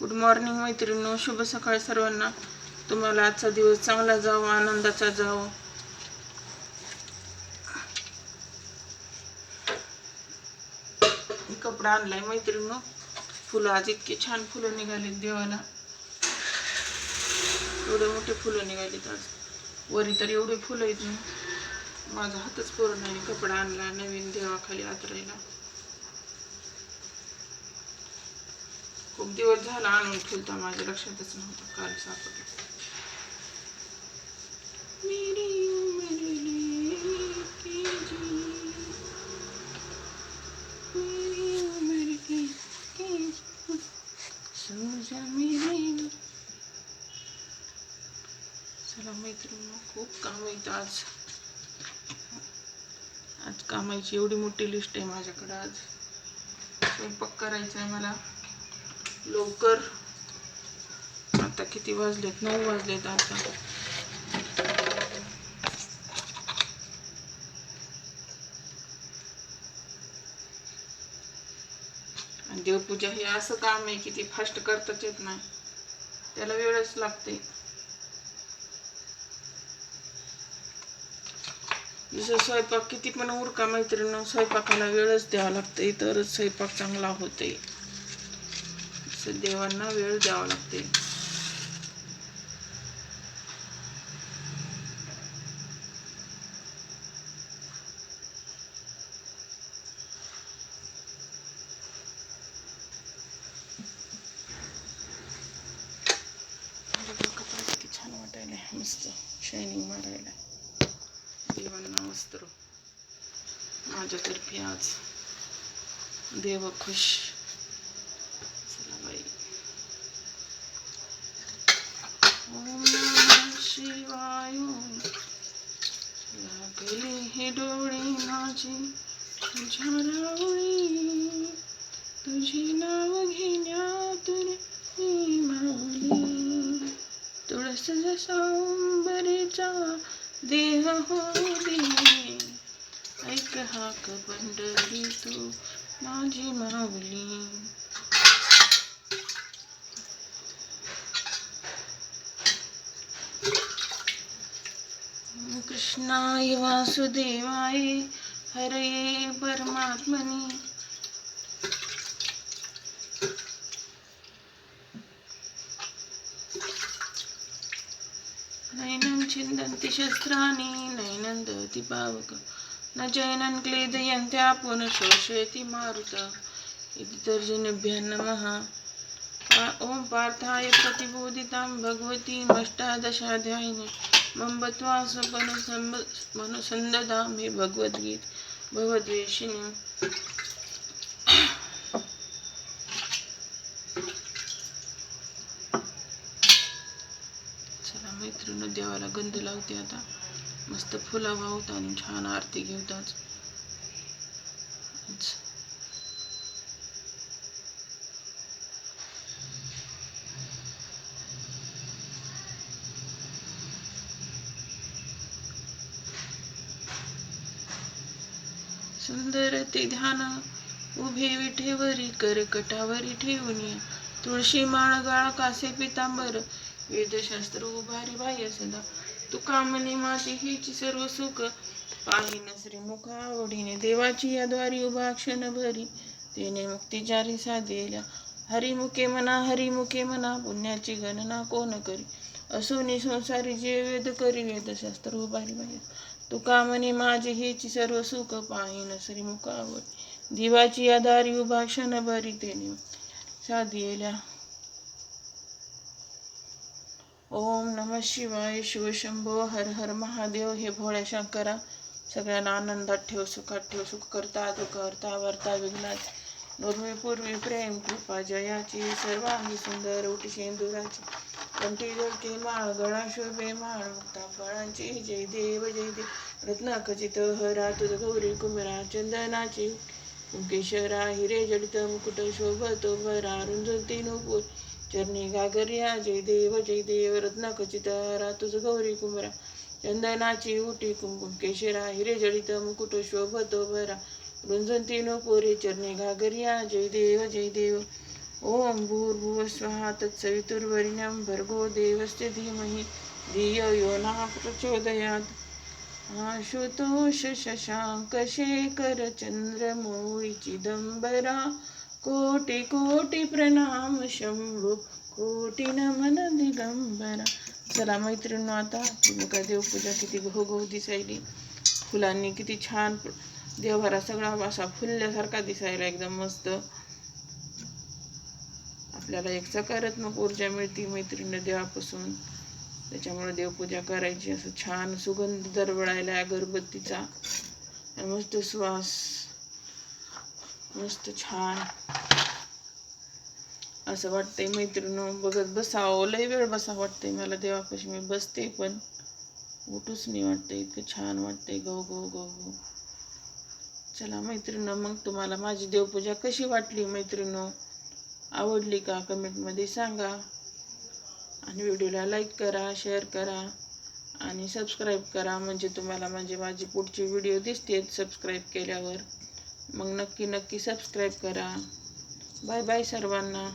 Good morning मैत्रिणी शुभ सकाळ सर्वांना. तुम्हाला आजचा दिवस चांगला जावो आनंदाचा जावो. कपडा आणलाय मैत्रिणी फुलं आज इतके छान फुलं निघालीत देवाला. एवढे मोठे फुलं निघालीत आज. वरी तर एवढे फुलं आहेत ना. माझा हातच पूर्ण आहे कपडा आणला नवीन देवाखाली आतरायला खूप दिवस झाला आणून ठेवता माझ्या लक्षातच नव्हतं काल सापडलं. जी, चला मैत्रिणी खूप काम येतं आज. आज कामाची एवढी मोठी लिस्ट आहे माझ्याकडे आज. स्वयंपाक करायचा आहे मला. लवकर. आता किती वाजलेत? नऊ वाजलेत आता. देवपूजा हे असं काम आहे की ती फास्ट करताच येत नाही. त्याला वेळच लागते. जसं स्वयंपाक किती पण उरका मैत्रिणी स्वयंपाकाला वेळच द्यावा लागते तरच स्वयंपाक चांगला होते देवांना वेळ द्यावा लागते. छान वाटायला मस्त शायनिंग मारायला देवांना वस्त्र माझ्यातर्फे आज देव खुश चला बाई ओम नमः शिवाय लागले हे डोळे माझी तुझ्या रावळी तुझे नाव घेण्यातून मी मावली तुळस जसांबरेचा देह हो दे ऐक हाक पंढरी तू माझी माऊली. कृष्णाय वासुदेवाय हरे परमात्मनी नैनं छिन्दन्ति शस्त्राणि नैनं दहति पावक न जैनं क्लेदयन्त्या पुनः शोषयति मारुत। इति तर्जनेभ्यः नमः ॐ पार्थाय प्रतिबोधितां भगवतीमष्टादशाध्यायिनी अष्टादशाध्यायिनी मम बत्वा भगवद्गीत भगवद्वेषिणी। चला मैत्रिणी देवाला गंध लावते आता. मस्त फुलं वाहूत आणि छान आरती घेऊतात सुंदर ते ध्यान उभे विठेवरी करकटावरी ठेवून तुळशी माळ गाळ कासे पितांबर वेदशास्त्र उभारी बाह्य सदा. तुका मने माती हिची सर्व सुख. पाहिन नसरी मुखा आवडीने देवाची या द्वारी उभा क्षण भरी. तेने मुक्ती जारी साधेल्या. हरिमुखे म्हणा हरिमुखे म्हणा पुण्याची गणना कोण करी? असोनी संसारी जे वेद करी वेदशास्त्र उभारी बाह्य. तुका म्हणे माझे हेची सर्व सुख पाहिन. श्री मुखावर दिवाची आधारी उभा क्षण भरी तेने साधिला ओम नम शिवाय शिवशंभो हर हर महादेव हे भोळ्या शंकरा सगळ्यांना आनंदात ठेव सुखात ठेव सुख करता दुख करता वर्ता विघ्नात. पूर्वी प्रेम कृपा जयाची सर्वांगी सुंदर उटी शेंदुराची. कंठी जळके माळ गळा शोभे माळ मुक्ता फळांची जय देव जय देव. रत्नाखचित हरा तुझ गौरी कुमरा चंदनाची मुकेशरा हिरे जडित मुकुट शोभतो भरा रुंजती नुपूर. चरणी गागर्या जय देव जय देव. रत्नाखचित हरा तुझ गौरी कुमरा चंदनाची उटी कुंकुम केशरा हिरे जडित मुकुट शोभतो भरा रुंजंती नुपुरी पोरे चरणी घागरिया जय देव जय देव. ओम भूर्भुव स्वाहा तत्सवितुर्वरिण्यं भर्गो देवस्य धीमहि धियो यो नः प्रचोदयात्। आशुतोष शशांक शेखर चंद्रमौळी चिदंबरा प्रणाम शंभू दिगंबरा चला मैत्रिणी आता तुम्ही देवपूजा किती घोघो दिसायली. फुलांनी किती छान देवभरा सगळा असा फुलल्यासारखा दिसायला एकदम मस्त. आपल्याला एक सकारात्मक ऊर्जा मिळते मैत्रिणी देवापासून. त्याच्यामुळे देवपूजा करायची असं छान सुगंध दरवळायला अगरबत्तीचा. मस्त श्वास. मस्त छान. असं वाटतंय मैत्रिणी बघत बसावं. लय वेळ बसा वाटतंय मला देवापाशी. मी बसते पण उठूच नाही वाटतंय. इतकं छान वाटतंय. गो गो गो गो चला मैत्रिणं मग तुम्हाला माझी देवपूजा कशी वाटली मैत्रिणी आवडली का कमेंटमध्ये सांगा. आणि व्हिडिओला लाईक करा शेअर करा आणि सबस्क्राईब करा. म्हणजे तुम्हाला म्हणजे माझी पुढची व्हिडिओ दिसते सबस्क्राईब केल्यावर. मग नक्की नक्की सबस्क्राईब करा. बाय बाय सर्वांना.